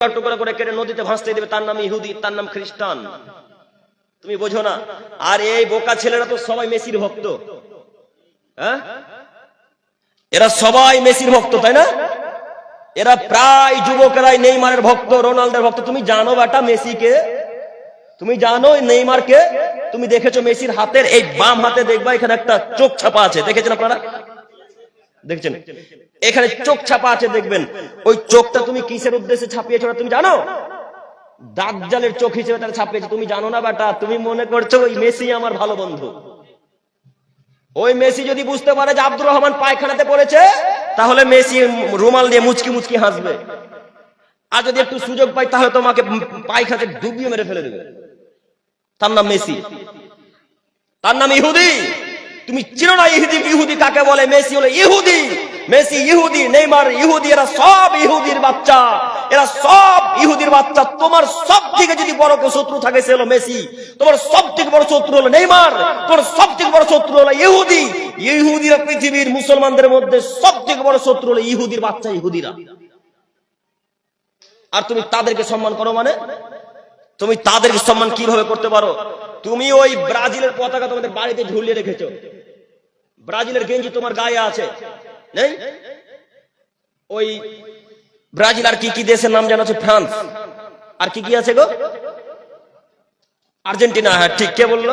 টুকরা করে কেটে নদীতে ভাসতে দেবে, তার নাম ইহুদি, তার নাম খ্রিস্টান। তুমি বোঝো না, আর এই বোকা ছেলেরা তো সবাই মেসির ভক্ত। হ্যাঁ? এরা সবাই মেসির ভক্ত, তাই না? এরা প্রায় যুবকেরাই নেইমারের ভক্ত রোনাল্ডোর ভক্ত। তুমি জানো বেটা মেসিকে? তুমি জানো নেইমারকে? তুমি দেখেছ মেসির হাতের এই বাম হাতে দেখবা, এখানে একটা চোখ ছাপা আছে, দেখেছেন আপনারা? দেখছেন? এখানে চোখ ছাপা আছে দেখবেন। ওই চোখটা তুমি কিসের উদ্দেশ্যে ছাপিয়েছো তুমি জানো? দাজ্জালের চোখ হিসেবে তারা ছাপিয়েছে তুমি জানো না বেটা তুমি মনে করছ ওই মেসি আমার ভালো বন্ধু। ওই মেসি যদি বুঝতে পারে যে আব্দুর রহমান পায়খানাতে পড়েছে তাহলে মেসি রুমাল দিয়ে মুচকি মুচকি হাসবে। আর যদি একটু সুযোগ পাই তাহলে তোমাকে পায়খানাতে ডুবিয়ে মেরে ফেলে দেবে। তার নাম মেসি। তার নাম ইহুদি। তুমি চিনো না ইহুদি ইহুদি কাকে বলে? মেসি হলো ইহুদি। মেসি ইহুদি, নেইমার ইহুদি, এরা সব ইহুদির বাচ্চা। এরা সব ইহুদির বাচ্চা। তোমার সব থেকে যদি বড় কেউ শত্রু থাকে, সে হলো মেসি। তোমার সব থেকে বড় শত্রু হলো নেইমার। তোমার সব থেকে বড় শত্রু হলো ইহুদি। ইহুদিরা পৃথিবীর মুসলমানদের মধ্যে সব থেকে বড় শত্রু হলো ইহুদির বাচ্চা, ইহুদিরা। আর তুমি তাদেরকে সম্মান করো মানে? তুমি তাদেরকে সম্মান কীভাবে করতে পারো? তুমি ওই ব্রাজিলের পতাকা তোমাদের বাড়িতে ঝুলিয়ে রেখেছো। ব্রাজিলের গেঞ্জি তোমার গায়ে আছে। নেই? ওই ব্রাজিল আর কি কি দেশের নাম জানা ফ্রান্স। আর কি কি আছে গো? আর্জেন্টিনা হ্যাঁ ঠিক। কে বলল?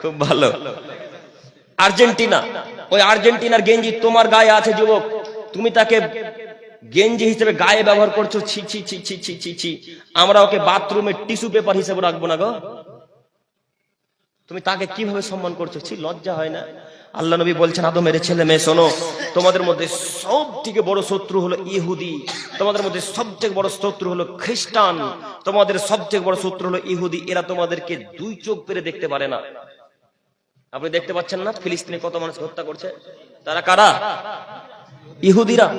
খুব ভালো। আর্জেন্টিনা। ওই আর্জেন্টিনার গেঞ্জি তোমার গায়ে আছে, যুবক। তুমি তাকে গেঞ্জি হিসেবে গায়ে ব্যবহার করছ। ছি ছি ছি ছি ছি ছি ছি। আমরা ওকে বাথরুমে টিস্যু পেপার হিসেবে রাখব না গো। তুমি তাকে কীভাবে সম্মান করছ? ছি, লজ্জা হয় না। আল্লাহ নবী বলছেন, আদমের ছেলে মেয়ে, শোনো, তোমাদের মধ্যে সব থেকে বড় শত্রু হলো ইহুদি। তোমাদের মধ্যে সব থেকে বড় শত্রু হলো খ্রিস্টান। তোমাদের সব থেকে বড় শত্রু হলো ইহুদি। এরা তোমাদেরকে দুই চোখ পেরে দেখতে পারে না। আপনি দেখতে পাচ্ছেন না? ফিলিস্তিনে কত মানুষ হত্যা করছে? তারা কারা? ইহুদিরা।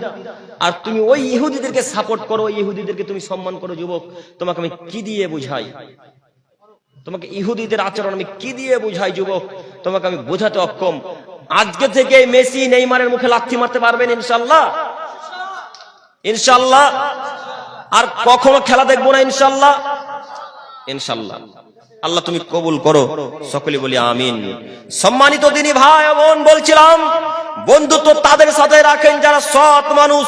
আর তুমি ওই ইহুদিদেরকে সাপোর্ট করো ইহুদিদেরকে তুমি সম্মান করো, যুবক। তোমাকে আমি কি দিয়ে বুঝাই? তোমাকে ইহুদিদের আচরণ আমি কি দিয়ে বুঝাই, যুবক? তোমাকে আমি বোঝাতে অক্ষম। আজকে থেকে মেসি নেইমারের মুখে লাথি মারতে পারবেন ইনশাল্লাহ ইনশাল্লাহ আর কখনো খেলা দেখব না ইনশাল্লাহ ইনশাল্লাহ আল্লাহ তুমি কবুল করো, সকলে বলি আমিন। সম্মানিত দিনী ভাই বোন, বলছিলাম, বন্ধুত্ব তাদের সাথে রাখেন যারা সৎ মানুষ।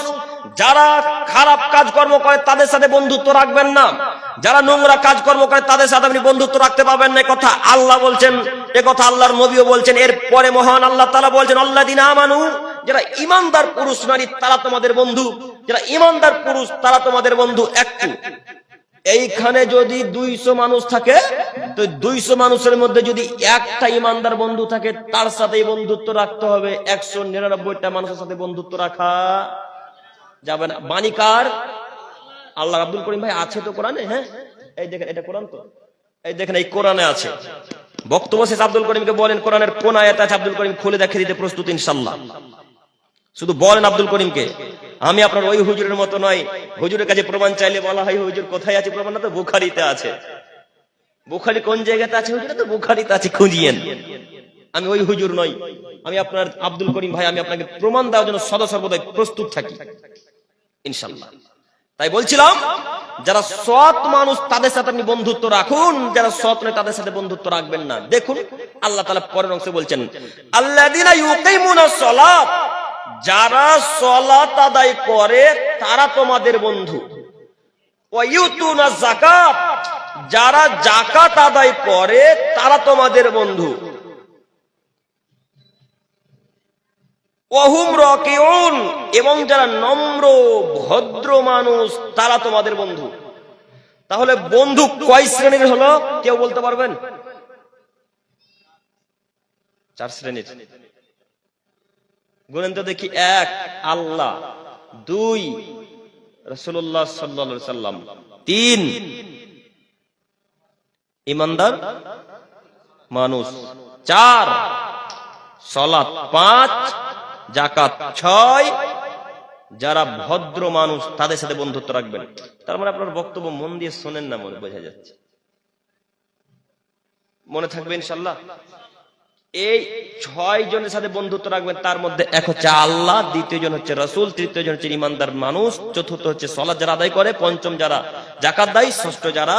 যারা খারাপ কাজকর্ম করে তাদের সাথে বন্ধুত্ব রাখবেন না। যারা নোংরা কাজকর্ম করে তাদের সাথে আপনি বন্ধুত্ব রাখতে পারবেন না। কথা আল্লাহ বলছেন, এ কথা আল্লাহর নবীও বলছেন। এর পরে মহান আল্লাহ তালা বলছেন আল্লাহ দিন আমানু, যারা ইমানদার পুরুষ নারী, তারা তোমাদের বন্ধু। যারা ইমানদার পুরুষ, তারা তোমাদের বন্ধু। একটু। এইখানে যদি দুইশো মানুষ থাকে, তো দুইশো মানুষের মধ্যে যদি একটা ইমানদার বন্ধু থাকে, তার সাথে বন্ধুত্ব রাখতে হবে। একশো নিরানব্বইটা মানুষের সাথে বন্ধুত্ব রাখা যাবে না বাণিকার। আল্লাহ আব্দুল করিম ভাই আছে তো কোরআনে? হ্যাঁ? এই দেখেন, এটা কোরআন তো। এই দেখেন, এই কোরআনে আছে। বক্তব্য শেষ আব্দুল করিমকে বলেন, কোরআনের কোন আয়াত আছে আব্দুল করিম খুলে দেখে দিতে প্রস্তুত ইনশাল্লাহ শুধু বলেন আব্দুল করিমকে, আমি আপনার ওই হুজুরের মতো নয়। হুজুরের কাছে প্রমাণ চাইলে বলা হয় হুজুর কোথায় আছে? প্রমাণ না তো, বুখারিতে আছে। বুখারি কোন জায়গাতে আছে হুজুর? তো বুখারিতে আছে, খুঁজিয়েন। আমি ওই হুজুর নই। আমি আপনার আব্দুল করিম ভাই, আমি আপনাকে প্রমাণ দেওয়ার জন্য সদা সর্বদাই প্রস্তুত থাকি। ইনশাল্লাহ তাই বলছিলাম, যারা সৎ মানুষ তাদের সাথে আপনি বন্ধুত্ব রাখুন, যারা সৎ নয় তাদের সাথে বন্ধুত্ব রাখবেন না। দেখুন, আল্লাহ তালা পরের অংশে বলছেন আল্লাহ যারা সলাত আদায় করে তারা তোমাদের বন্ধু। যারা জাকাত আদায় করে তারা তোমাদের বন্ধু। এবং যারা নম্র, ভদ্র মানুষ, তারা তোমাদের বন্ধু। তাহলে বন্ধু কয় শ্রেণির হলো, কেউ বলতে পারবেন? চার শ্রেণির। গুনেন তো দেখি এক, আল্লাহ, দুই রসুল্লাহ সাল্লা সাল্লাম তিন। ইমানদার মানুষ, চার। সলাৎ পাঁচ জাকাত ছয়। যারা ভদ্র মানুষ, তাদের সাথে বন্ধুত্ব রাখবেন। তার মানে আপনার বক্তব্য মন দিয়ে শোনেন না মনে, বোঝা যাচ্ছে। মনে থাকবে ইনশাল্লাহ এই ছয় জনের সাথে বন্ধুত্ব রাখবেন, তার মধ্যে এক হচ্ছে আল্লাহ, দ্বিতীয় জন হচ্ছে রসুল, তৃতীয় জন হচ্ছে ইমানদার মানুষ, চতুর্থ হচ্ছে সলাদ যারা আদায় করে, পঞ্চম যারা জাকাত দেয়, ষষ্ঠ যারা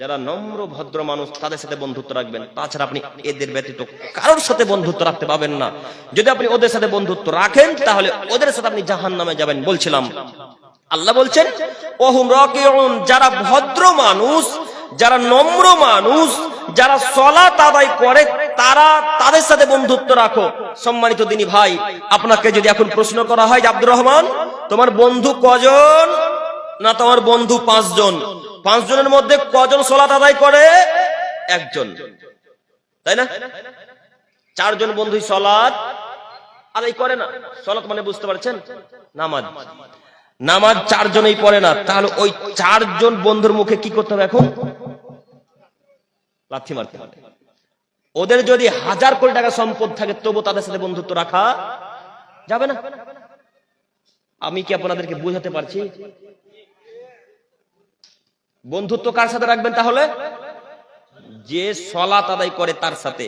যারা নম্র, ভদ্র মানুষ, তাদের সাথে বন্ধুত্ব রাখবেন। তাছাড়া আপনি এদের ব্যতীত কারোর সাথে বন্ধুত্ব রাখতে পাবেন না। যদি আপনি ওদের সাথে বন্ধুত্ব রাখেন, তাহলে ওদের সাথে আপনি জাহান নামে যাবেন বলছিলাম। আল্লাহ বলছেন, ওহুম যারা ভদ্র মানুষ, যারা নম্র মানুষ, যারা সলাত আদায় করে, তারা তাদের সাথে বন্ধুত্ব রাখো। সম্মানিত দিনী ভাই, আপনাকে যদি এখন প্রশ্ন করা হয় আব্দুর রহমান, তোমার বন্ধু কজন না তোমার বন্ধু পাঁচজন? পাঁচজনের মধ্যে কজন সলাত আদায় করে? একজন। তাই না? চারজন বন্ধু সলাত আদায় করে না। সলাত মানে বুঝতে পারছেন? নামাজ। নামাজ চারজনেই পড়ে না। তাহলে ওই চারজন বন্ধুর মুখে কি করতে হবে এখন? লাথি মারতে হবে। ওদের যদি হাজার কোটি টাকা সম্পদ থাকে তবু তাদের সাথে বন্ধুত্ব রাখা যাবে না। আমি কি আপনাদেরকে বুঝাতে পারছি? বন্ধুত্ব কার সাথে রাখবেন তাহলে? যে সলাত আদায় করে তার সাথে,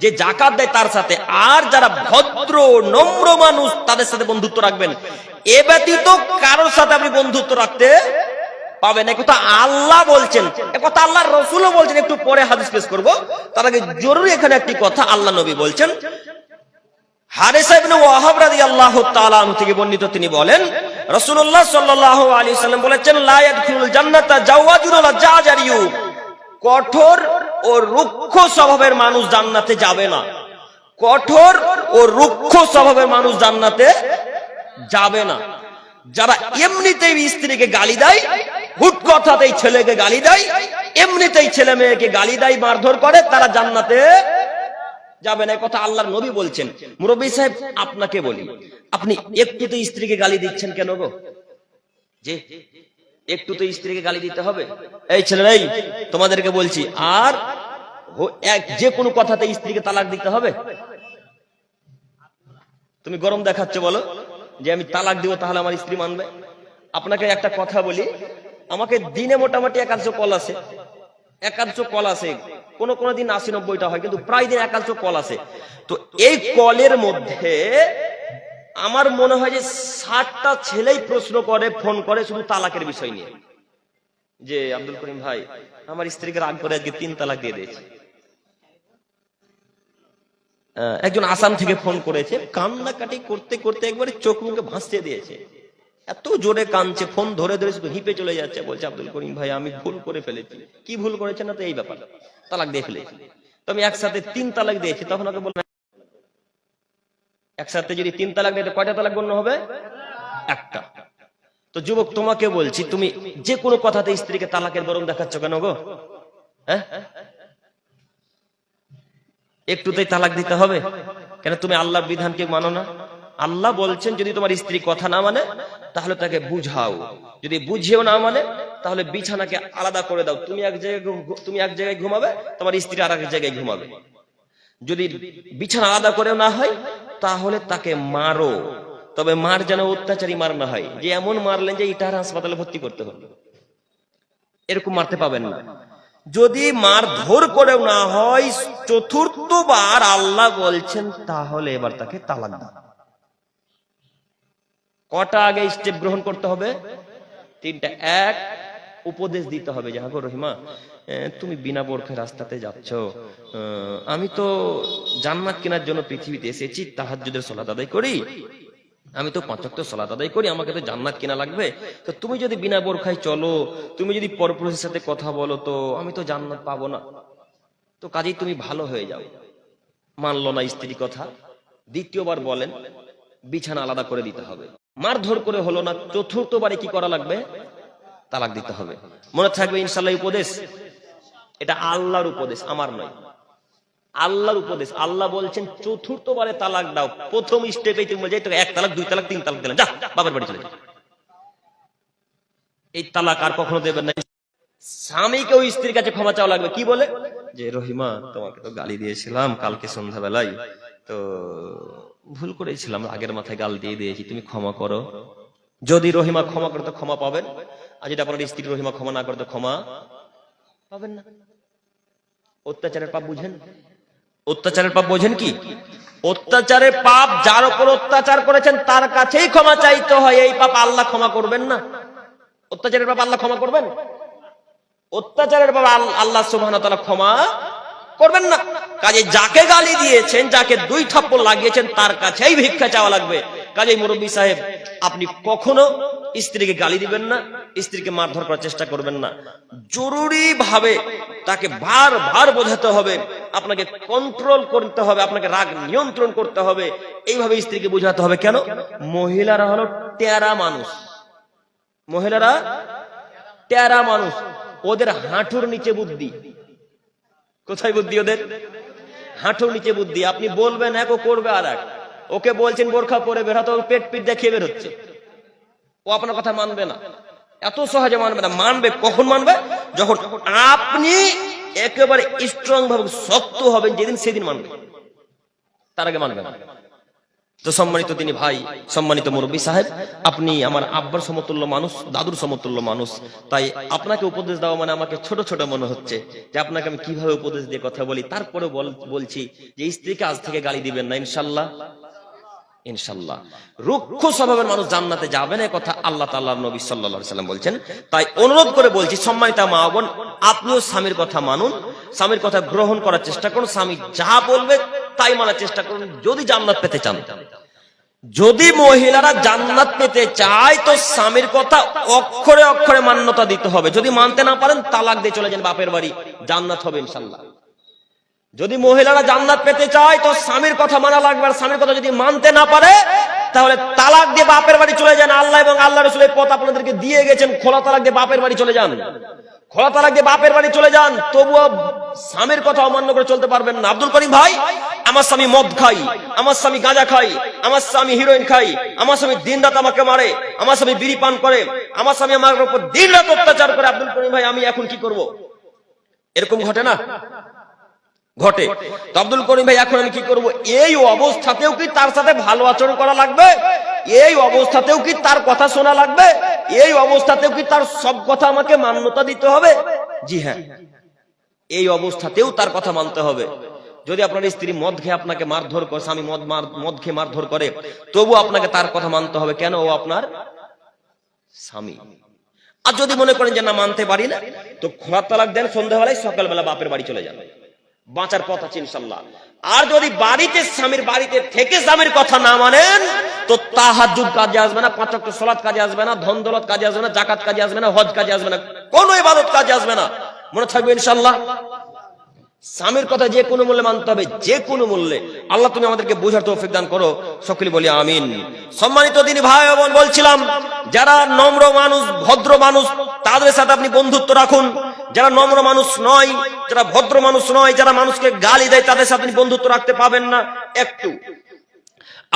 যে জাকাত দেয় তার সাথে, আর যারা ভদ্র, নম্র মানুষ তাদের সাথে বন্ধুত্ব রাখবেন। এ ব্যতীত কারোর সাথে আপনি বন্ধুত্ব রাখতে পাবেন একথা আল্লাহ বলছেন, একথা আল্লাহ রসুলও বলছেন, একটু পরে হাদিস পেশ করব। তার আগে জরুরি এখানে একটি কথা আল্লাহ নবী বলছেন হারেসা ইবনে ওয়াহাব রাদিয়াল্লাহু তাআলা আনহু মানুষ জান্নাতে যাবে না। কঠোর ও রুক্ষ স্বভাবের মানুষ জান্নাতে যাবে না। যারা এমনিতেই স্ত্রীকে গালি দেয়, হুট কথাতেই ছেলেকে গালি দেয়, এমনিতেই ছেলে মেয়েকে গালি দেয়, মারধর করে, তারা জান্নাতে যাবে না কথা আল্লাহর নবী বলছেন। মুরব্বী সাহেব, আপনাকে বলি, আপনি একটু তো স্ত্রীকে গালি দিচ্ছেন কেন গো? যে একটু তো স্ত্রীকে গালি দিতে হবে। এই ছেলেরাই তোমাদেরকে বলছি, আর যে কোনো কথাতে স্ত্রীকে তালাক দিতে হবে। তুমি গরম দেখাচ্ছ, বলো, যে আমি তালাক দিব, তাহলে আমার স্ত্রী মানবে। আপনাকে একটা কথা বলি, আমাকে দিনে মোটামুটি একাংশ কল আছে। একাংশ কল আছে। কোন কোন দিন আশি নব্বইটা হয়, কিন্তু প্রায় দিন একাংশ কল আছে। তো এই কলের মধ্যে আমার মনে হয় যে ষাটটা ছেলেই প্রশ্ন করে, ফোন করে শুধু তালাকের বিষয় নিয়ে। যে, আব্দুল করিম ভাই, আমার স্ত্রীকে রাগ করে আজকে তিন তালাক দিয়ে দিয়েছে। একজন আসাম থেকে ফোন করেছে, কান্নাকাটি করতে করতে একবারে চোখ মুখে ভাসতে দিয়েছে। এত জোরে কানছে ফোন ধরে ধরে শুধু হিপে চলে যাচ্ছে। বলছে, আব্দুল করিম ভাই, আমি ভুল করে ফেলেছি। কি ভুল করেছে না তো এই ব্যাপার? তালাক দিয়ে ফেলেছি। তো আমি একসাথে তিন তালাক দিয়েছি। তখন ওকে বললাম, একসাথে যদি তিন তালাক দিতে কয়টা তালাক গণ্য হবে? একটা। তো যুবক, তোমাকে বলছি, তুমি যে কোনো কথাতে স্ত্রীকে তালাকের বরং দেখাচ্ছ কেন গো? হ্যাঁ? একটুতেই তালাক দিতে হবে? কেন তুমি আল্লাহর বিধানকে মানো না? আল্লাহ বলছেন, যদি তোমার স্ত্রী কথা না মানে তাহলে তাকে বুঝাও। যদি বুঝিয়েও না মানে তাহলে বিছানাকে আলাদা করে দাও। তুমি এক জায়গায় তুমি এক জায়গায় ঘুমাবে, তোমার স্ত্রী আর এক জায়গায় ঘুমাবে। যদি বিছানা আলাদা করে না হয়, তাহলে তাকে মারো। তবে মার যেন অত্যাচারী মার না হয়। যে এমন মারলেন যে ইটার হাসপাতালে ভর্তি করতে হবে। এরকম মারতে পাবেন না। যদি মার ধর করেও না হয়, চতুর্থবার আল্লাহ বলছেন, তাহলে এবার তাকে তালাক দাও। কটা আগে স্টেপ গ্রহণ করতে হবে? তিনটা। এক, উপদেশ দিতে হবে হাগো রহিমা তুমি বিনা বোরখে রাস্তাতে যাচ্ছ। আমি তো জান্নাত কেনার জন্য পৃথিবীতে এসেছি, তাহাজ্জুদের সলাত আদায় করি। আমি তো পাঁচক্ত সলাত আদায় করি, আমাকে তো জান্নাত কেনা লাগবে। তো তুমি যদি বিনা বোরখায় চলো, তুমি যদি পরপুরুষের সাথে কথা বলো, তো আমি তো জান্নাত পাবো না। তো কাজেই তুমি ভালো হয়ে যাও। মানলো না স্ত্রী কথা। দ্বিতীয়বার বলেন, বিছানা আলাদা করে দিতে হবে। মারধর করে হলো না চতুর্থবারে কি করা লাগবে? তালাক দিতে হবে। মনে থাকবে ইনশাল্লাহ উপদেশ। এটা আল্লাহর উপদেশ আমার নয়। আল্লাহর উপদেশ। আল্লাহ বলছেন চতুর্থবারে তালাক দাও। প্রথম স্টেপে তুমি বলছো, এই এক তালাক দুই তালাক তিন তালাক দিলেন যা বাবার বাড়ি চলে এই তালাক আর কখনো দেবেন না। স্বামীকেও স্ত্রীর কাছে ক্ষমা চাওয়া লাগবে। কি বলে? যে রহিমা তোমাকে তো গালি দিয়েছিলাম কালকে সন্ধ্যাবেলায়। তো ভুল করেছিলাম, আগের মাথায় গাল দিয়ে দিয়েছি, তুমি ক্ষমা করো। যদি রহিমা ক্ষমা করে, তো ক্ষমা পাবেন। আর যদি আপনার স্ত্রী রহিমা ক্ষমা না করে, তো ক্ষমা পাবেন না। অত্যাচারের পাপ বুঝেন? অত্যাচারের পাপ বোঝেন কি? অত্যাচারের পাপ যার উপর অত্যাচার করেছেন, তার কাছেই ক্ষমা চাইতে হয়। এই পাপ আল্লাহ ক্ষমা করবেন না। অত্যাচারের পাপ আল্লাহ ক্ষমা করবেন? অত্যাচারের পাপ আল্লাহ সুবহানাহু ওয়া তাআলা ক্ষমা করবেন না। কাজে যাকে গালি দিয়েছেন, যাকে দুই থাপ্পড় লাগিয়েছেন, তার কাছেই ভিক্ষা চাওয়া লাগবে। কাজে মুরব্বী সাহেব, আপনি কখনো স্ত্রীকে গালি দিবেন না, স্ত্রীকে মারধর করার চেষ্টা করবেন না। জরুরি ভাবে তাকে বার বার বোঝাতে হবে, আপনাকে কন্ট্রোল করতে হবে, আপনাকে রাগ নিয়ন্ত্রণ করতে হবে। এইভাবে স্ত্রীকে বোঝাতে হবে কেন? মহিলারা হলো টেরা মানুষ। মহিলারা টেরা মানুষ। ওদের হাঁটুর নিচে বুদ্ধি। কোথায় বুদ্ধি ওদের? হাঁটুর নিচে বুদ্ধি, আপনি বলবেন এক ও করবে আর এক। ওকে বলছেন বোরখা পরে বেরোতে ওর পেট পিট দেখিয়ে বের হচ্ছে। ও আপনার কথা মানবে না। এত সহজে মানবে না। মানবে, কখন মানবে? যখন আপনি একেবারে স্ট্রং ভাবে শক্ত হবেন, যেদিন সেদিন মানবে। তার আগে মানবে না। তো সম্মানিত তিনি ভাই, সম্মানিত মুরব্বী সাহেব, আপনি আমার আব্বার সমতুল্য মানুষ, দাদুর সমতুল্য মানুষ। তাই আপনাকে উপদেশ দেওয়া মানে আমাকে ছোট ছোট মনে হচ্ছে যে আপনাকে আমি কীভাবে উপদেশ দিয়ে কথা বলি। তারপরে বল- বলছি যে স্ত্রীকে আজ থেকে গালি দিবেন না, ইনশাল্লাহ। ইনশাল্লাহ। রুক্ষ স্বভাবের মানুষ জান্নাতে যাবে না কথা আল্লাহ তাল্লাহ নবী সাল্লা সাল্লাম বলছেন। তাই অনুরোধ করে বলছি, সম্মানিতা মা বোন, আপনিও স্বামীর কথা মানুন, স্বামীর কথা গ্রহণ করার চেষ্টা করুন, স্বামী যা বলবে তাই মানার চেষ্টা করুন, যদি জান্নাত পেতে চান। যদি মহিলারা জান্নাত পেতে চায়, তো স্বামীর কথা অক্ষরে অক্ষরে মান্যতা দিতে হবে। যদি মানতে না পারেন, তালাক দিয়ে চলে যান বাপের বাড়ি, জান্নাত হবে ইনশাল্লাহ। যদি মহিলারা জান্নাত পেতে চায়, তো স্বামীর কথা মানা লাগবে স্বামীর কথা যদি মানতে না পারে, তাহলে তালাক দিয়ে বাপের বাড়ি চলে যান আল্লাহ এবং আল্লাহ রসুলের পথ আপনাদেরকে দিয়ে গেছেন, খোলা তালাক দিয়ে বাপের বাড়ি চলে যান। খোলা তালাক দিয়ে বাপের বাড়ি চলে যান, তবুও স্বামীর কথা অমান্য করে চলতে পারবেন না। আব্দুল করিম ভাই, আমার স্বামী মদ খাই আমার স্বামী গাঁজা খাই আমার স্বামী হিরোইন খাই আমার স্বামী দিন রাত আমাকে মারে, আমার স্বামী বিড়ি পান করে, আমার স্বামী আমার উপর দিন রাত অত্যাচার করে। আব্দুল করিম ভাই, আমি এখন কি করব? এরকম ঘটে না? ঘটে। তো আব্দুল করিম ভাই, এখন আমি কি করব? এই অবস্থাতেও কি তার সাথে ভালো আচরণ করা লাগবে? এই অবস্থাতেও কি তার কথা শোনা লাগবে? এই অবস্থাতেও কি তার সব কথা আমাকে মান্যতা দিতে হবে? জি হ্যাঁ। এই অবস্থাতেও তার কথা মানতে হবে। যদি আপনার স্ত্রী মদ খেয়ে আপনাকে মারধর করে, স্বামী মদ মদ খেয়ে মারধর করে তবু আপনাকে তার কথা মানতে হবে। কেন ও আপনার স্বামী? আর যদি মনে করেন যে না, মানতে পারি না, তো খোলা তালাক দেন, সন্ধ্যাবেলায় সকালবেলা বাপের বাড়ি চলে যান। বাঁচার পথ আছে ইনশাল্লাহ আর যদি বাড়িতে স্বামীর বাড়িতে থেকে স্বামীর কথা না মানেন, তো তাহাজুদ কাজে আসবে না পাঁচ সলাৎ কাজে আসবে না, ধন দৌলত কাজে আসবে না, জাকাত কাজে আসবে না, হজ কাজে আসবে না, কোনো ইবাদত কাজে আসবে না। মনে থাকবে ইনশাল্লাহ স্বামীর কথা যে কোনো মূল্যে মানতে হবে, যে কোনো মূল্যে। আল্লাহ তুমি আমাদেরকে বোঝার তৌফিক দান করো, সকলে বলি আমিন। সম্মানিত দিনী ভাই বোন, বলছিলাম, যারা নম্র মানুষ, ভদ্র মানুষ, তাদের সাথে আপনি বন্ধুত্ব রাখুন। যারা নম্র মানুষ নয়, যারা ভদ্র মানুষ নয়, যারা মানুষকে গালি দেয়, তাদের সাথে আপনি বন্ধুত্ব রাখতে পাবেন না। একটু।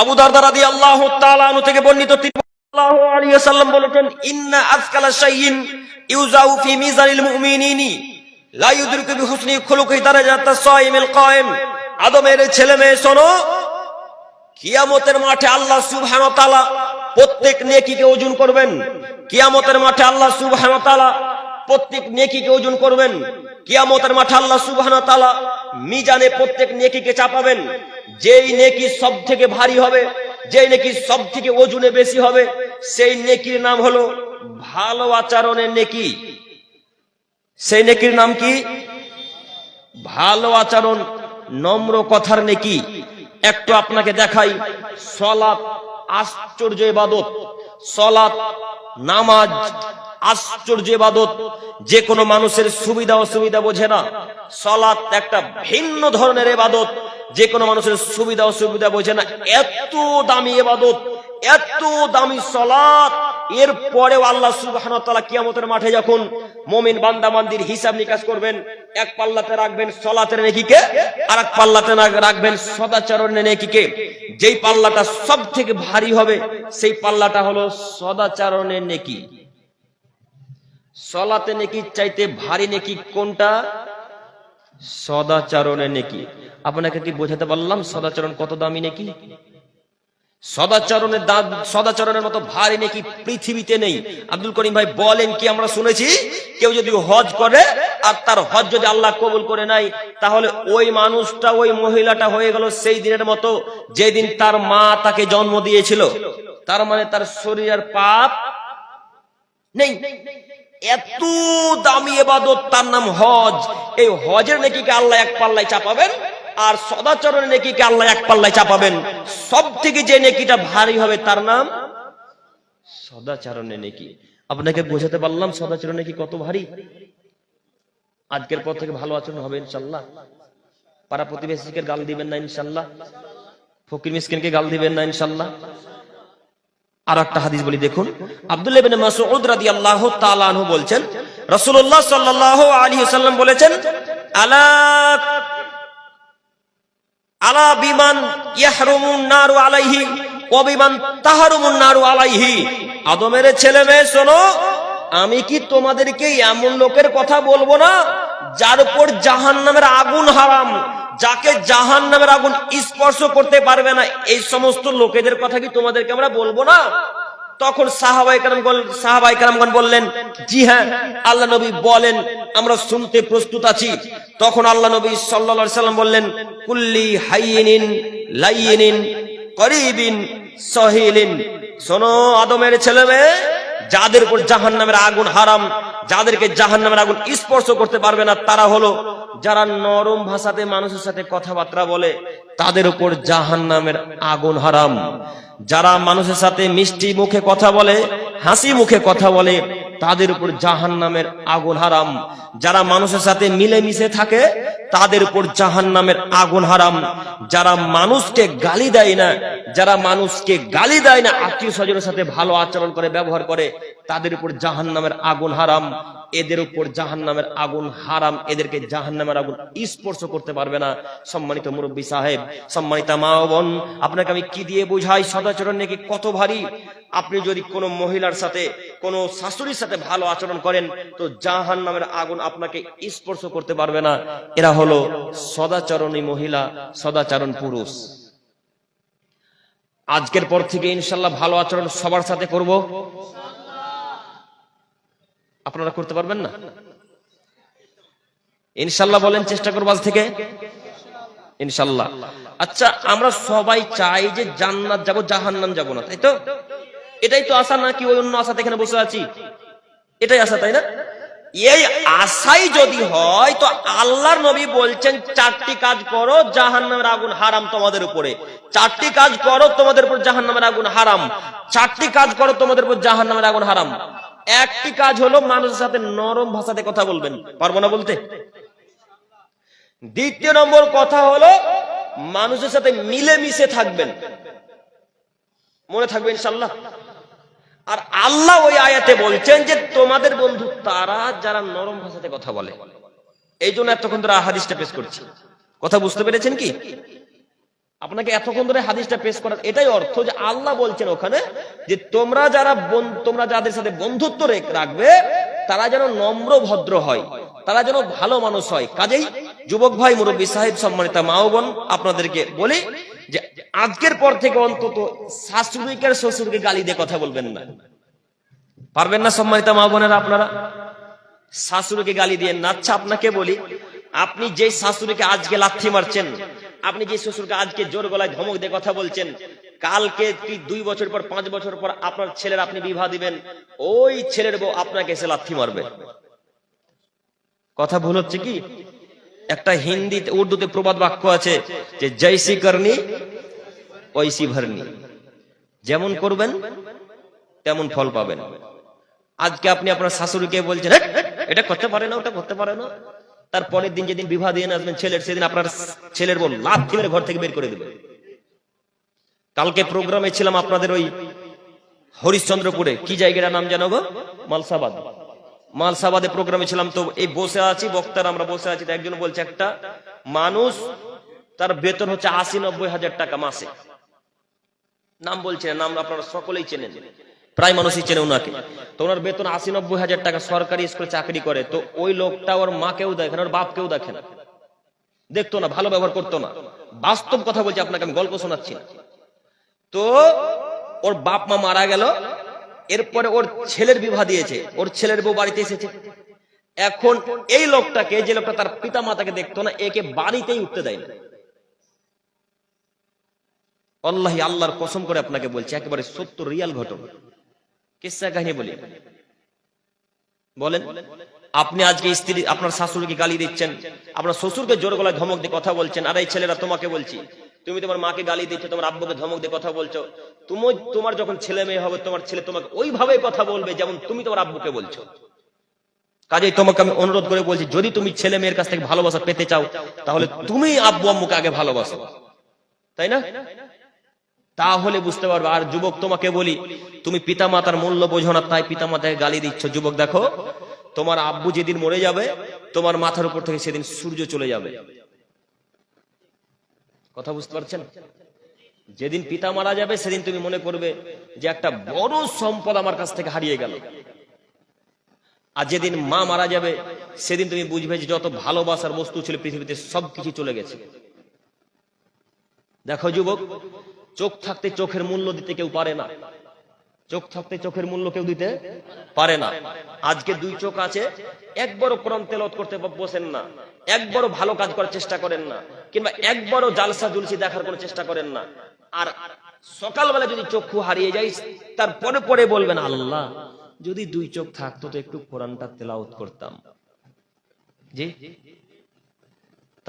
আবু দারদা রাদিয়াল্লাহু তাআলা আনহু থেকে বর্ণিত তিনি বলেছেন, ইন্না আজকালা ইউজাউ ফি মিজানিল মুমিনিনি। কায়েম। আদমের ছেলে মেয়ে, শোনো মাঠে আল্লাহ প্রত্যেক নেকিকে ওজন করবেন। কিয়ামতের মাঠে আল্লাহ সুবহানাহু ওয়া প্রত্যেক নেকিকে ওজন করবেন। কিয়ামতের মাঠে আল্লাহ সুবহানাহু ওয়া মিজানে প্রত্যেক নেকিকে চাপাবেন। যেই নেকি সব থেকে ভারী হবে, যেই নেকি সব থেকে ওজনে বেশি হবে, সেই নেকির নাম হলো ভালো আচরণের নেকি। সেই নেকির নাম কি? ভালো আচরণ, নম্র কথার নেকি। একটু আপনাকে দেখাই, সলাৎ আশ্চর্য ইবাদত, সলাৎ নামাজ আশ্চর্য ইবাদত, যে কোনো মানুষের সুবিধা অসুবিধা বোঝে না। সলাৎ একটা ভিন্ন ধরনের ইবাদত, যে কোনো মানুষের সুবিধা অসুবিধা বোঝে না। এত দামি ইবাদত, এত দামি সলাৎ এর পরেও আল্লাহ সুবহানাহু ওয়া তাআলা কিয়ামতের মাঠে যখন মুমিন বান্দা বান্দির হিসাব নিকাশ করবেন, এক পাল্লাতে রাখবেন সলাতের নেকিকে আর এক পাল্লাতে রাখবেন সদাচরণের নেকিকে। যেই পাল্লাটা সব থেকে ভারী হবে, সেই পাল্লাটা হলো সদাচরণের নেকি। সলাতে নেকি চাইতে ভারী নেকি কোনটা? সদাচরণের নেকি। আপনাকে কি বোঝাতে পারলাম সদাচরণ কত দামি নেকি? সদাচরণের সদাচরণের মতো ভারী নাকি পৃথিবীতে নেই। আব্দুল করিম ভাই বলেন কি আমরা শুনেছি? কেউ যদি হজ করে আর তার হজ যদি আল্লাহ কবুল করে নাই তাহলে ওই মানুষটা, ওই মহিলাটা হয়ে গেল সেই দিনের মতো যেদিন তার মা তাকে জন্ম দিয়েছিল। তার মানে তার শরীরের পাপ নেই। এত দামি এবাদত, তার নাম হজ। এই হজের নাকি আল্লাহ এক পাল্লায় চাপাবেন। আর সদাচরণের নাকি আল্লাহ এক পাল্লায় চাপাবেন। সব থেকে যে নেকিটা ভারী হবে তার নাম সদাচরণের নেকি। আপনাকে বোঝাতে পারলাম সদাচরণ নাকি কত ভারী? আজকের পর থেকে ভালো আচরণ হবে ইনশাল্লাহ। পাড়া প্রতিবেশীকে গাল দিবেন না ইনশাল্লাহ। ফকির মিসকিনকে গাল দিবেন না ইনশাল্লাহ। আর একটা হাদিস বলি, দেখুন। আব্দুল্লাহ ইবনে মাসউদ রাদিয়াল্লাহু তাআলা আনহু বলছেন, রাসূলুল্লাহ সাল্লাল্লাহু আলাইহি ওয়াসাল্লাম বলেছেন, আলা আলা বিমান ইয়াহরুমুন নারু আলাইহি অবিমান নারু আলাইহি। আদমের ছেলে মেয়ে, শোনো, আমি কি তোমাদেরকে এমন লোকের কথা বলব না, যার উপর জাহান্নামের আগুন হারাম, যাকে জাহান নামের আগুন স্পর্শ করতে পারবে না? এই সমস্ত লোকেদের কথা কি তোমাদেরকে আমরা বলব না? তখন সাহাবাই কালামগণ সাহাবাই কালামগণ বললেন, জি হ্যাঁ আল্লাহ নবী বলেন, আমরা শুনতে প্রস্তুত আছি। তখন আল্লাহ নবী সাল্লা সাল্লাম বললেন, কুল্লি হাইয়িনিন নিন করিবিন সহিলিন। শোনো আদমের ছেলে মেয়ে যাদের উপর জাহান নামের আগুন হারাম, যাদেরকে জাহান নামের আগুন স্পর্শ করতে পারবে না, তারা হলো যারা নরম ভাষাতে মানুষের সাথে কথাবার্তা বলে, তাদের উপর জাহান নামের আগুন হারাম। যারা মানুষের সাথে মিষ্টি মুখে কথা বলে, হাসি মুখে কথা বলে তাদের উপর জাহান্নামের আগুন হারাম। যারা মানুষের সাথে মিলেমিশে থাকে, তাদের উপর জাহান্নামের আগুন হারাম। যারা মানুষকে গালি দেয় না, যারা মানুষকে গালি দেয় না, আত্মীয় স্বজনের সাথে ভালো আচরণ করে, ব্যবহার করে, তাদের উপর জাহান্নামের আগুন হারাম। এদের উপর জাহান্নামের আগুন হারাম। এদেরকে জাহান্নামের আগুন স্পর্শ করতে পারবে না। সম্মানিত মুরব্বী সাহেব, সম্মানিতা মা বোন, আপনাকে আমি কি দিয়ে বুঝাই? সদাচরণ নাকি কত ভারী? আপনি যদি কোনো মহিলার সাথে, কোনো শাশুড়ির সাথে ভালো আচরণ করেন, তো জাহান নামের আগুন আপনাকে স্পর্শ করতে পারবে না। এরা হলো সদাচরণী মহিলা, সদাচরণ পুরুষ। আজকের পর থেকে ইনশাল্লাহ ভালো আচরণ সবার সাথে করব। আপনারা করতে পারবেন না? ইনশাল্লাহ বলেন চেষ্টা করব আজ থেকে। ইনশাল্লাহ। আচ্ছা আমরা সবাই চাই যে জান্নাত যাব, জাহান্নাম যাব না, তাই তো? এটাই তো আশা নাকি ওই অন্য আশাতে এখানে বসে আছি? এটাই আশা, তাই না? এই আশাই যদি হয়, তো আল্লাহর নবী বলছেন, চারটি কাজ করো, জাহান্নামের আগুন হারাম তোমাদের উপরে। চারটি কাজ করো, তোমাদের উপর জাহান্নামের আগুন হারাম। চারটি কাজ করো, তোমাদের উপর জাহান্নামের আগুন হারাম। একটি কাজ হলো মানুষের সাথে নরম ভাষাতে কথা বলবেন। পারব না বলতে? দ্বিতীয় নম্বর কথা হলো, মানুষের সাথে মিলেমিশে থাকবেন। মনে থাকবে ইনশাল্লাহ আর আল্লাহ ওই আয়াতে বলছেন যে তোমাদের বন্ধু তারা যারা নরম ভাষাতে কথা বলে। এই জন্য এতক্ষণ ধরে হাদিসটা পেশ করছি। কথা বুঝতে পেরেছেন কি? আপনাকে এতক্ষণ ধরে হাদিসটা পেশ করার এটাই অর্থ যে আল্লাহ বলছেন ওখানে যে তোমরা যারা তোমরা যাদের সাথে বন্ধুত্ব রেখ- রাখবে, তারা যেন নম্র, ভদ্র হয়। তারা যেন ভালো মানুষ হয়। কাজেই যুবক ভাই, মুরব্বী সাহেব, সম্মানিত মা ও বোন, আপনাদেরকে বলি যে আজকের পর থেকে অন্তত শাশুড়িকে শ্বশুরকে গালি দিয়ে কথা বলবেন না। পারবেন না সম্মানিত মা বোনেরা আপনারা? শাশুড়িকে গালি দিয়ে না আচ্ছা আপনাকে বলি, আপনি যে শাশুড়িকে আজকে লাথি মারছেন, আপনি যে শ্বশুরকে আজকে জোর গলায় ধমক দিয়ে কথা বলছেন, কালকে কি দুই বছর পর, পাঁচ বছর পর আপনার ছেলের আপনি বিবাহ দিবেন, ওই ছেলের বউ আপনাকে এসে লাথি মারবে। কথা ভুল হচ্ছে কি? একটা হিন্দিতে উর্দুতে প্রবাদ বাক্য আছে যে জৈসি করনি ওইসি ভরনি। যেমন করবেন তেমন ফল পাবেন। আজকে আপনি আপনার শাশুড়িকে বলছেন "হেট, এটা করতে পারে না ওটা করতে পারে না। তার পরের দিন যেদিন বিবাহ দিয়ে আসবেন ছেলের সেদিন আপনার ছেলের বল লাভ মেরে ঘর থেকে বের করে দেবে। কালকে প্রোগ্রামে ছিলাম আপনাদের ওই হরিশ্চন্দ্রপুরে। কি জায়গাটার নাম জানাব মালসাবাদ। মালসাবাদে প্রোগ্রামে ছিলাম, তো এই বসে আছি, বক্তার আমরা বসে আছি একজন বলছে একটা, মানুষ, তার বেতন হচ্ছে আশি নব্বই হাজার টাকা মাসে। নাম বলছে, নাম আপনারা সকলেই চেনেন, প্রায় মানুষই চেনে ওনাকে তো ওনার বেতন আশি নব্বই হাজার টাকা, সরকারি স্কুলে চাকরি করে, তো ওই লোকটা ওর মাকেও দেখে না, ওর বাপকেও দেখে না। দেখতো না, ভালো ব্যবহার করতো না। বাস্তব কথা বলছি, আপনাকে আমি গল্প শোনাচ্ছি তো ওর বাপ মা মারা গেল এরপরে ওর ছেলের বিবাহ দিয়েছে, ওর ছেলের বউ বাড়িতে এসেছে। এখন এই লোকটাকে, যে লোকটা তার পিতা মাতাকে দেখতো না, একে বাড়িতেই উঠতে দেয় না। আল্লাহ আল্লাহর কসম করে আপনাকে বলছি, একেবারে সত্য, রিয়াল ঘটনা। কিসা কাহিনী বলি? বলেন, আপনি আজকে স্ত্রী, আপনার শাশুড়িকে গালি দিচ্ছেন, আপনার শ্বশুরকে জোর গলায় ধমক দিয়ে কথা বলছেন, আর এই ছেলেরা তোমাকে বলছি তুমি তোমার মাকে গালি দিচ্ছ, তোমার আব্বুকে ধমক দিয়ে কথা বলছো। তুমি, তোমার যখন ছেলে মেয়ে হবে, তোমার ছেলে তোমাকে ওইভাবে কথা বলবে যেমন তুমি তোমার আব্বুকে বলছো। কাজেই তোমাকে আমি অনুরোধ করে বলছি, যদি তুমি ছেলে মেয়ের কাছ থেকে ভালোবাসা পেতে চাও, তাহলে তুমি আব্বু আম্মুকে আগে ভালোবাসো। তাই না? তাহলে বুঝতে পারবে, আর যুবক তোমাকে বলি, তুমি পিতা মাতার মূল্য বোঝো না, তাই পিতা মাতাকে গালি দিচ্ছ। যুবক দেখো, তোমার আব্বু যেদিন মরে যাবে, তোমার মাথার উপর থেকে সেদিন সূর্য চলে যাবে। কথা বুঝতে পারছেন? যেদিন পিতা মারা যাবে, সেদিন তুমি মনে করবে যে একটা বড় সম্পদ আমার কাছ থেকে হারিয়ে গেল। আর যেদিন মা মারা যাবে, সেদিন তুমি বুঝবে যে যত ভালোবাসার বস্তু ছিল পৃথিবীতে সবকিছু চলে গেছে। দেখো যুবক, চোখ থাকতে চোখের মূল্য দিতে কেউ পারে না। চোখ থাকতে চোখের মূল্য কেউ দিতে পারে না। আজকে দুই চোখ আছে একবারও কোরআন তেলত করতে বসেন না একবারও ভালো কাজ করার চেষ্টা করেন না, কিংবা একবারও জালসা জুলসি দেখার কোনো চেষ্টা করেন না। আর সকালবেলা যদি চক্ষু হারিয়ে যায় তারপরে পরে বলবেন, আল্লাহ, যদি দুই চোখ থাকতো তো একটু কোরআনটা তেলাওত করতাম। জি?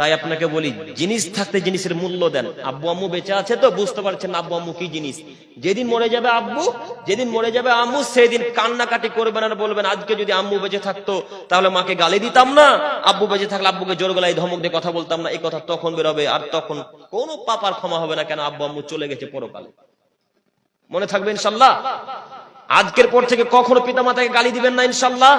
তাই আপনাকে বলি, জিনিস থাকতে জিনিসের মূল্য দেন। আব্বু আম্মু বেঁচে আছে তো, বুঝতে পারছেন আব্বু আম্মু কি জিনিস। যেদিন মরে যাবে আব্বু, যেদিন মরে যাবে আম্মু, সেদিন কান্নাকাটি করবেন আর বলবেন, আজকে যদি আম্মু বেঁচে থাকতো, তাহলে মাকে গালি দিতাম না। আব্বু বেঁচে থাকলে আব্বুকে জোর গলায় ধমক দিয়ে কথা বলতাম না এই কথা তখন বেরোবে, আর তখন কোনো পাপার ক্ষমা হবে না কেন আব্বু আম্মু চলে গেছে পরকালে। মনে থাকবে ইনশাল্লাহ? আজকের পর থেকে কখনো পিতা মাতাকে গালি দিবেন না ইনশাল্লাহ?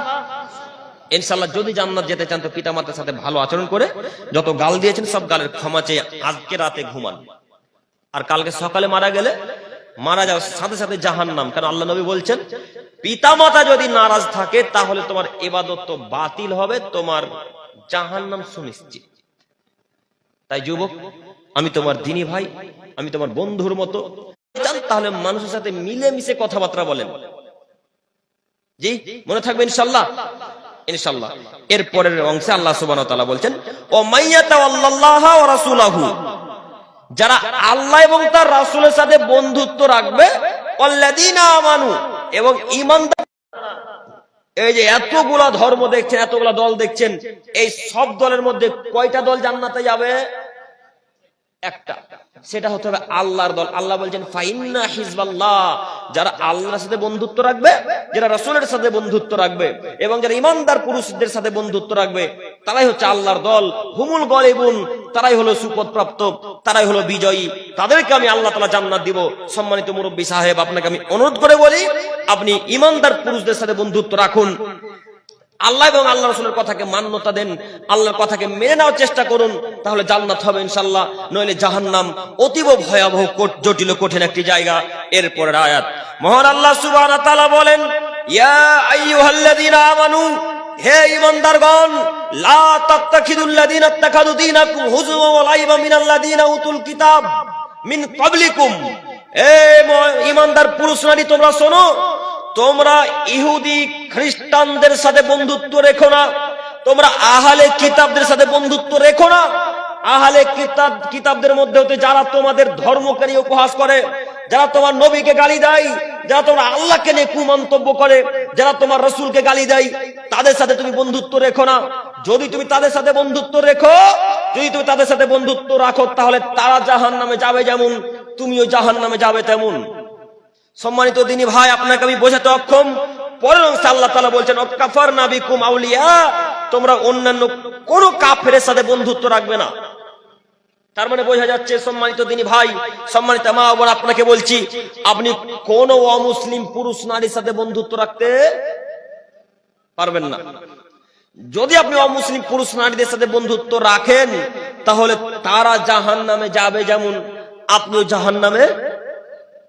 ইনশাল্লাহ যদি জান্নাত যেতে চান, তো পিতা মাতার সাথে ভালো আচরণ করে, যত গাল দিয়েছেন, সব গালের ক্ষমা চেয়ে আজকে রাতে ঘুমান। আর কালকে সকালে মারা গেলে, মারা যাওয়ার সাথে সাথে জাহান নাম কারণ আল্লাহ নবী বলছেন পিতা মাতা যদি নারাজ থাকে, তাহলে তোমার এবাদত বাতিল হবে, তোমার জাহান নাম সুনিশ্চিত। তাই যুবক, আমি তোমার দিনী ভাই, আমি তোমার বন্ধুর মতো। তাহলে মানুষের সাথে মিলেমিশে কথাবার্তা বলেন। জি, মনে থাকবে ইনশাল্লাহ ইনশাল্লাহ এর পরের অংশে আল্লাহ সুবহানাহু ওয়া তাআলা বলছেন, ও মাইয়াতা আল্লাহ রাসূলাহু। যারা আল্লাহ এবং তার রাসুলের সাথে বন্ধুত্ব রাখবে আমানু এবং ইমানদার এই যে এতগুলা ধর্ম দেখছেন, এতগুলা দল দেখছেন, এই সব দলের মধ্যে কয়টা দল জান্নাতে যাবে? একটা। সেটা হতে হবে আল্লাহর দল। আল্লাহ বলছেন, ফাইন্না হিজবাল্লাহ, যারা আল্লাহর সাথে বন্ধুত্ব রাখবে, যারা রসুলের সাথে বন্ধুত্ব রাখবে, এবং যারা ইমানদার পুরুষদের সাথে বন্ধুত্ব রাখবে, তারাই হচ্ছে আল্লাহর দল। হুমুল গলেবুন, তারাই হলো সুপদ প্রাপ্ত তারাই হলো বিজয়ী। তাদেরকে আমি আল্লাহ তালা জান্নাত দিব। সম্মানিত মুরব্বী সাহেব, আপনাকে আমি অনুরোধ করে বলি, আপনি ইমানদার পুরুষদের সাথে বন্ধুত্ব রাখুন। আল্লাহ এবং আল্লাহ রসুলের কথাকে মান্যতা দেন, আল্লাহর কথাকে মেনে নেওয়ার চেষ্টা করুন, তাহলে জান্নাত হবে ইনশাল্লাহ নইলে জাহান্নাম অতীব ভয়াবহ জটিল কঠিন একটি জায়গা। এরপরের আয়াত। মহান আল্লাহ তাআলা বলেন, ইয়া আইয়ুহাল্লাযীনা আমানু, হে ঈমানদারগণ, লা তাত্তাখিদুল্লাযীনা ইত্তাখাযু দীনাকুম হুজুওয়া ওয়া লাইবা মিনাল্লাযীনা উতুল কিতাব মিন ক্বাবলিকুম। হে ম- ঈমানদার পুরুষ নারী, তোমরা শোনো তোমরা ইহুদি খ্রিস্টানদের সাথে বন্ধুত্ব রেখো না। তোমরা আহালে কিতাবদের সাথে বন্ধুত্ব রেখো না। আহালে কিতাব কিতাবদের মধ্যে হতে যারা তোমাদের ধর্মকে নিয়ে উপহাস করে, যারা তোমার নবীকে গালি দেয়, যারা তোমার আল্লাহকে নিয়ে কুমন্তব্য করে, যারা তোমার রসুলকে গালি দেয়, তাদের সাথে তুমি বন্ধুত্ব রেখো না। যদি তুমি তাদের সাথে বন্ধুত্ব রেখো, যদি তুমি তাদের সাথে বন্ধুত্ব রাখো, তাহলে তারা জাহান নামে যাবে যেমন, তুমিও জাহান নামে যাবে তেমন। সম্মানিত দিনী ভাই, আপনাকে আমি বোঝাতে অক্ষম। পরের অংশে আল্লাহ তালা বলছেন কাফার নাবিকুম আউলিয়া। তোমরা অন্যান্য কোন কাফের সাথে বন্ধুত্ব রাখবে না। তার মানে বোঝা যাচ্ছে, সম্মানিত দিনী ভাই, সম্মানিত মা বোন, আপনাকে বলছি, আপনি কোন অমুসলিম পুরুষ নারীর সাথে বন্ধুত্ব রাখতে পারবেন না। যদি আপনি অমুসলিম পুরুষ নারীদের সাথে বন্ধুত্ব রাখেন, তাহলে তারা জাহান নামে যাবে যেমন আপনিও জাহান নামে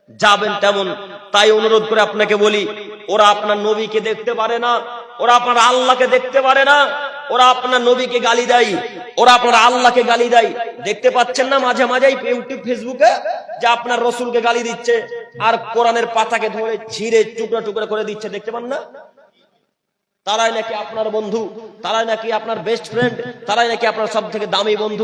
যাবেন তেমন। তাই অনুরোধ করে আপনাকে বলি, ওরা আপনার নবীকে দেখতে পারে না, ওরা আপনার আল্লাহকে দেখতে পারে না, ওরা আপনার নবীকে গালি দেয়, ওরা আপনার আল্লাহকে গালি দেয়। দেখতে পাচ্ছেন না মাঝে মাঝে ইউটিউব, ফেসবুকে যে আপনার রসুলকে গালি দিচ্ছে, আর কোরআনের পাতাকে ধরে ছিঁড়ে টুকরা টুকরা করে দিচ্ছে, দেখতে পান না? তারাই নাকি আপনার বন্ধু, তারাই নাকি আপনার বেস্ট ফ্রেন্ড তারাই নাকি আপনার সব থেকে দামি বন্ধু।